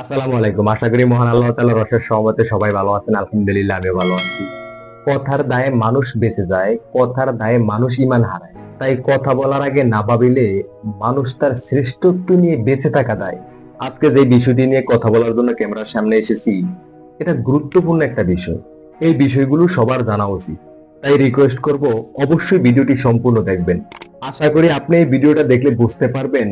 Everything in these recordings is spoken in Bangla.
আসসালামু আলাইকুম। আশা করি মহান আল্লাহ তাআলা রসের সহমতে সবাই ভালো আছেন। আলহামদুলিল্লাহ আমি ভালো আছি। কথার দায়ে মানুষ বেঁচে যায়, কথার দায়ে মানুষ ইমান হারায়। তাই কথা বলার আগে না ভাবিলে মানুষ তার শ্রেষ্ঠত্ব নিয়ে বেঁচে থাকা দেয়। আজকে যে বিষয়টি নিয়ে কথা বলার জন্য ক্যামেরার সামনে এসেছি, এটা গুরুত্বপূর্ণ একটা বিষয়। এই বিষয়গুলো সবার জানা উচিত। তাই রিকোয়েস্ট করব, অবশ্যই ভিডিওটি সম্পূর্ণ দেখবেন। আশা করি আপনি এই ভিডিওটা দেখলে বুঝতে পারবেন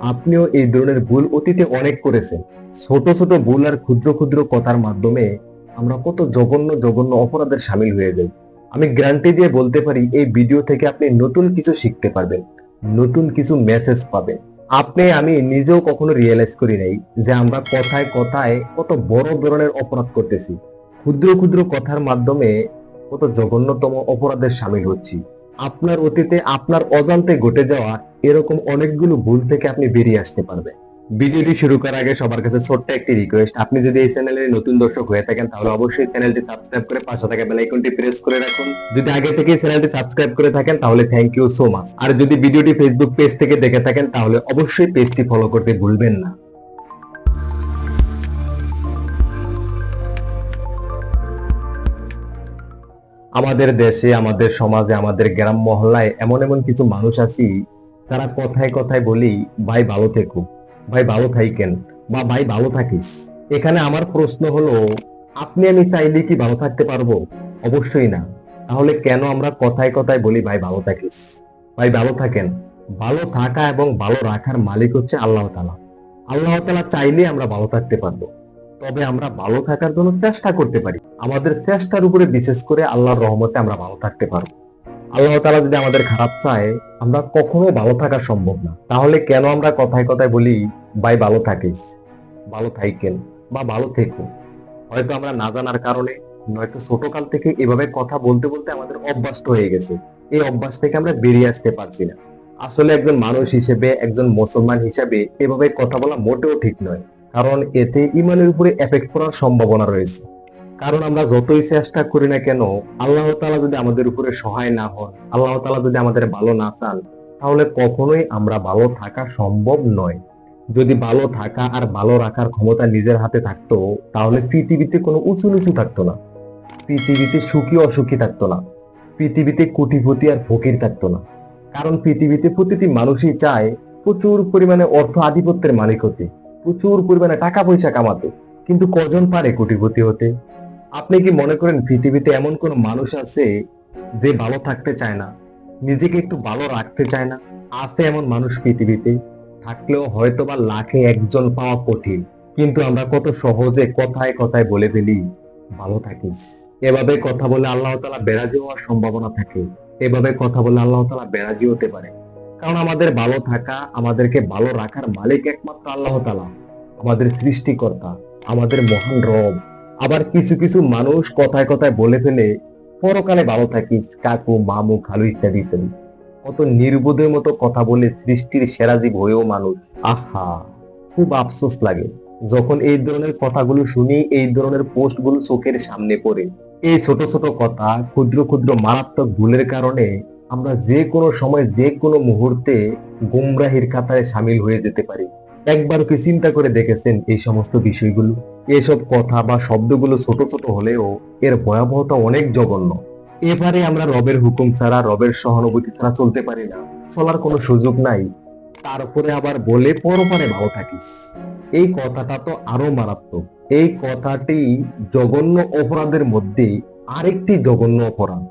আপনিও এই ধরনের ভুল অতীতে অনেক করেছেন। ছোট ছোট ভুল আর ক্ষুদ্র ক্ষুদ্র কথার মাধ্যমে আমরা কত জঘন্য জঘন্য অপরাধের সামিল হয়ে যাই। আমি গ্যারান্টি দিয়ে বলতে পারি, এই ভিডিও থেকে আপনি নতুন কিছু শিখতে পারবেন, নতুন কিছু মেসেজ পাবেন। আপনি, আমি নিজেও কখনো রিয়েলাইজ করি নাই যে আমরা কথায় কথায় কত বড় ধরনের অপরাধ করতেছি। ক্ষুদ্র ক্ষুদ্র কথার মাধ্যমে কত জঘন্যতম অপরাধের সামিল হচ্ছি। আপনার অতীতে আপনার অজান্তে ঘটে যাওয়া এরকম অনেকগুলো ভুল থেকে আপনি বেরিয়ে আসতে পারবেন। ভিডিওটি শুরু করার আগে সবার কাছে ছোট্ট একটি রিকোয়েস্ট আপনি যদি এই চ্যানেলে নতুন দর্শক হয়ে থাকেন, তাহলে অবশ্যই চ্যানেলটি সাবস্ক্রাইব করে পাশে থাকা বেল আইকনটি প্রেস করে রাখুন। যদি আগে থেকে চ্যানেলটি সাবস্ক্রাইব করে থাকেন, তাহলে থ্যাংক ইউ সো মাচ আর যদি ভিডিওটি ফেসবুক পেজ থেকে দেখে থাকেন, তাহলে অবশ্যই পেজটি ফলো করতে ভুলবেন না। আমাদের দেশে, আমাদের সমাজে, আমাদের গ্রাম মহল্লায় এমন এমন কিছু মানুষ আছি তারা কথায় কথায় বলি, ভাই, ভালো থেকো। ভাই, ভালো থাইকেন বা ভাই, ভালো থাকিস। এখানে আমার প্রশ্ন হলো, আপনি আমি চাইলে কি ভালো থাকতে পারব? অবশ্যই না। তাহলে কেন আমরা কথায় কথায় বলি, ভাই, ভালো থাকিস? ভাই, ভালো থাকেন। ভালো থাকা এবং ভালো রাখার মালিক হচ্ছে আল্লাহ তালা আল্লাহ তালা চাইলে আমরা ভালো থাকতে পারব। তবে আমরা ভালো থাকার জন্য চেষ্টা করতে পারি। আমাদের চেষ্টার উপরে বিশেষ করে আল্লাহর রহমতে আমরা ভালো থাকতে পারব। আল্লাহ তালা যদি আমাদের খারাপ চায়, আমরা কখনো ভালো থাকা সম্ভব না। তাহলে কেন আমরা কথায় কথায় বলি, ভাই, ভালো থাকিস, ভালো থাইকেন বা ভালো থেকো হয়তো আমরা না জানার কারণে, নয়তো ছোটকাল থেকে এভাবে কথা বলতে বলতে আমাদের অভ্যস্ত হয়ে গেছে। এই অভ্যাস থেকে আমরা বেরিয়ে আসতে পারছি না। আসলে একজন মানুষ হিসেবে, একজন মুসলমান হিসেবে এভাবে কথা বলা মোটেও ঠিক নয়। কারণ এতে ইমানের উপরে এফেক্ট করার সম্ভাবনা রয়েছে। কারণ আমরা যতই চেষ্টা করি না কেন, আল্লাহ তালা যদি আমাদের উপরে সহায় না হন, আল্লাহ তালা যদি আমাদের ভালো না চান, তাহলে কখনোই আমরা ভালো থাকা সম্ভব নয়। যদি ভালো থাকা আর ভালো রাখার ক্ষমতা নিজের হাতে থাকতো, তাহলে পৃথিবীতে কোনো উঁচু নিচু থাকতো না। পৃথিবীতে সুখী অসুখী থাকতো না। পৃথিবীতে কোটিপতি আর ফকির থাকতো না। কারণ পৃথিবীতে প্রতিটি মানুষই চায় প্রচুর পরিমাণে অর্থ আধিপত্যের মালিক হতে, প্রচুর পরিমাণে টাকা পয়সা কামাতে। কিন্তু কজন পারে কোটিপতি হতে? আপনি কি মনে করেন পৃথিবীতে এমন কোন মানুষ আছে যে ভালো থাকতে চায় না? নিজেকে একটু ভালো রাখতে চায় না? আছে এমন মানুষ পৃথিবীতে? থাকলেও হয়তো বা লাখে একজন পাওয়া কঠিন। কিন্তু আমরা কত সহজে কথায় কথায় বলে ফেলি, ভালো থাকিস। এভাবে কথা বলে আল্লাহ তালা বেরাজি হওয়ার সম্ভাবনা থাকে। এভাবে কথা বলে আল্লাহ তালা বেরাজি হতে পারে। কারণ আমাদের ভালো থাকা, আমাদেরকে ভালো রাখার মালিক একমাত্র আল্লাহ তালা আমাদের সৃষ্টিকর্তা, আমাদের মহান রব। আবার কিছু কিছু মানুষ কথায় কথায় বলে ফেলে, পরকালে ভালো থাকিস, কাকু, মামু, খালু ইত্যাদি ইত্যাদি। কত নির্বোধের মতো কথা বলে সৃষ্টির সেরা জীব হয়েও মানুষ। আহা, খুব আফসোস লাগে যখন এই ধরনের কথাগুলো শুনি, এই ধরনের পোস্টগুলো চোখের সামনে পড়ে। এই ছোট ছোট কথা ক্ষুদ্র ক্ষুদ্র মারাত্মক ভুলের কারণে আমরা যে কোনো সময়, যে কোনো মুহূর্তে গুমরাহির কাতারে সামিল হয়ে যেতে পারি। একবার কি চিন্তা করে দেখেছেন এই সমস্ত বিষয়গুলো? এসব কথা বা শব্দগুলো ছোট ছোট হলেও এর ভয়াবহতা অনেক জঘন্য। এবারে আমরা রবের হুকুম ছাড়া, রবের সহানুভূতি ছাড়া চলতে পারি না। চলার কোনো সুযোগ নাই। তারপরে আবার বলে পরপারে ভালো থাকিস। এই কথাটা তো আরও মারাত্মক। এই কথাটি জঘন্য অপরাধের মধ্যে আরেকটি জঘন্য অপরাধ।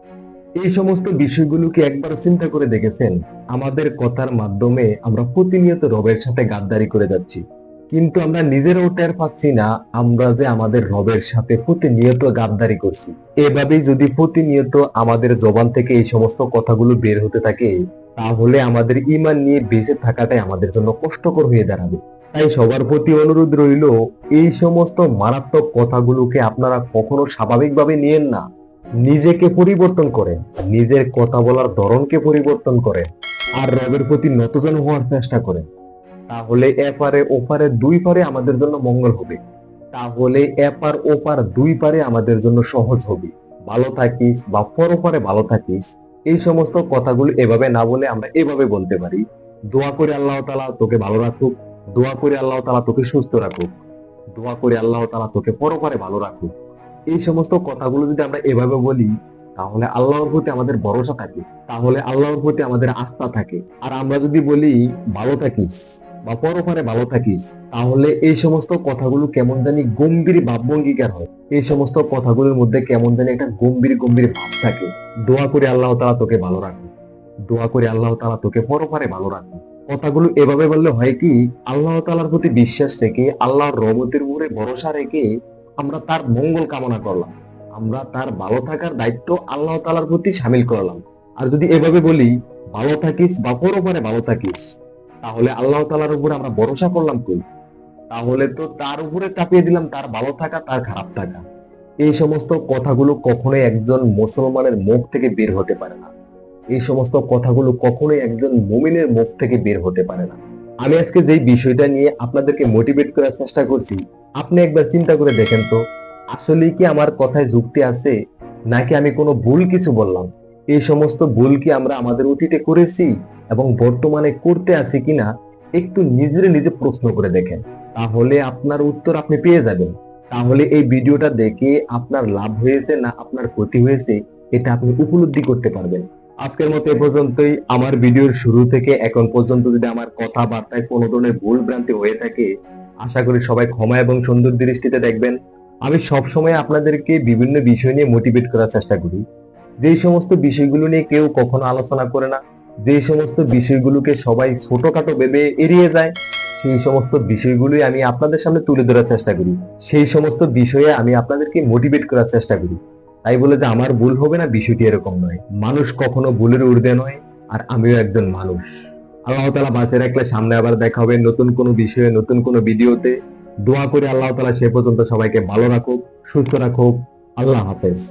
এই সমস্ত বিষয়গুলোকে একবার চিন্তা করে দেখেছেন? আমাদের কথার মাধ্যমে আমরা প্রতিনিয়ত রবের সাথে গাদ্দারি করে যাচ্ছি। কিন্তু আমরা নিজেরাও টের পাচ্ছি না, আমরা যে আমাদের রবের সাথে প্রতিনিয়ত গাদ্দারি করছি। এভাবেই যদি প্রতিনিয়ত আমাদের জবান থেকে এই সমস্ত কথাগুলো বের হতে থাকে, তাহলে আমাদের ইমান নিয়ে বেঁচে থাকাটাই আমাদের জন্য কষ্টকর হয়ে দাঁড়াবে। তাই সবার প্রতি অনুরোধ রইল, এই সমস্ত মারাত্মক কথাগুলোকে আপনারা কখনো স্বাভাবিকভাবে নিয়েন না। নিজেকে পরিবর্তন করেন, নিজের কথা বলার ধরনকে পরিবর্তন করেন, আর রবের প্রতি নতজন হওয়ার চেষ্টা করেন। তাহলে এপারে ওপারে দুই পারে আমাদের জন্য মঙ্গল হবে। তাহলে এপার ওপার দুই পারে আমাদের জন্য সহজ হবে। ভালো থাকিস বা পরপারে ভালো থাকিস, এই সমস্ত কথাগুলো এভাবে না বলে আমরা এভাবে বলতে পারি। দোয়া করে আল্লাহ তালা তোকে ভালো রাখুক, দোয়া করে আল্লাহ তালা তোকে সুস্থ রাখুক, দোয়া করে আল্লাহ তালা তোকে পরপারে ভালো রাখুক। এই সমস্ত কথাগুলো যদি আমরা এভাবে বলি, তাহলে আল্লাহর প্রতি আমাদের ভরসা থাকে, তাহলে আল্লাহর প্রতি আমাদের আস্থা থাকে। আর আমরা যদি বলি, ভালো থাকিস বা পরপারে ভালো থাকিস। তাহলে এই সমস্ত কথাগুলো কেমন জানি গম্ভীর ভাবভঙ্গিকার হয়। এই সমস্ত কথাগুলোর মধ্যে কেমন জানি একটা গম্ভীর গম্ভীর ভাব থাকে। দোয়া করে আল্লাহ তালা তোকে ভালো রাখুক। দোয়া করে আল্লাহ তালা তোকে পরপারে ভালো রাখুক। কথাগুলো এভাবে বললে হয় কি, আল্লাহ তালার প্রতি বিশ্বাস রেখে, আল্লাহর রহমতের উপরে ভরসা রেখে আমরা তার মঙ্গল কামনা করলাম। আমরা তার ভালো থাকার দায়িত্ব আল্লাহ তালার প্রতি সামিল করলাম। আর যদি এভাবে বলি, ভালো থাকিস বা পরপারে ভালো থাকিস তাহলে আল্লাহ তালার উপরে আমরা ভরসা করলাম কই? তাহলে তো তার উপরে চাপিয়ে দিলাম, তার ভালো থাকা, তার খারাপ থাকা। এই সমস্ত কথাগুলো কখনোই একজন মুসলমানের মুখ থেকে বের হতে পারে না। এই সমস্ত কথাগুলো কখনোই একজন মুমিনের মুখ থেকে বের হতে পারে না। আমি আজকে যেই বিষয়টা নিয়ে আপনাদেরকে মোটিভেট করার চেষ্টা করছি, আপনি একবার চিন্তা করে দেখেন তো আসলে কি আমার কথায় যুক্তি আছে, নাকি আমি কোনো ভুল কিছু বললাম? এই সমস্ত ভুল কি আমরা আমাদের অতীতে করেছি? এবং বর্তমানে করতে আছি কিনা একটু নিজের নিজে প্রশ্ন করে দেখেন। তাহলে আপনার উত্তর আপনি পেয়ে যাবেন। তাহলে এই ভিডিওটা দেখে আপনার লাভ হয়েছে না আপনার ক্ষতি হয়েছে, এটা আপনি উপলব্ধি করতে পারবেন। আজকের মতো এ পর্যন্তই। আমার ভিডিওর শুরু থেকে এখন পর্যন্ত যদি আমার কথাবার্তায় কোনো ধরনের ভুল ভ্রান্তি হয়ে থাকে, আশা করি সবাই ক্ষমা এবং সুন্দর দৃষ্টিতে দেখবেন। আমি সবসময় আপনাদেরকে বিভিন্ন বিষয় নিয়ে মোটিভেট করার চেষ্টা করি। যেই সমস্ত বিষয়গুলো নিয়ে কেউ কখনো আলোচনা করে না যে সমস্ত বিষয়গুলোকে সবাই ছোটখাটো ভেবে এড়িয়ে যায়, সেই সমস্ত বিষয়গুলোই আমি আপনাদের সামনে তুলে ধরার চেষ্টা করি। সেই সমস্ত বিষয়ে আমি আপনাদেরকে মোটিভেট করার চেষ্টা করি। তাই বলে যে আমার ভুল হবে না, বিষয়টি এরকম নয়। মানুষ কখনো ভুলের ঊর্ধ্বে নয়, আর আমিও একজন মানুষ। আল্লাহ তালা বাঁচে রাখলে সামনে আবার দেখা হবে নতুন কোনো বিষয়ে, নতুন কোনো ভিডিওতে। দোয়া করে আল্লাহ তালা সে পর্যন্ত সবাইকে ভালো রাখুক, সুস্থ রাখুক। আল্লাহ হাফেজ।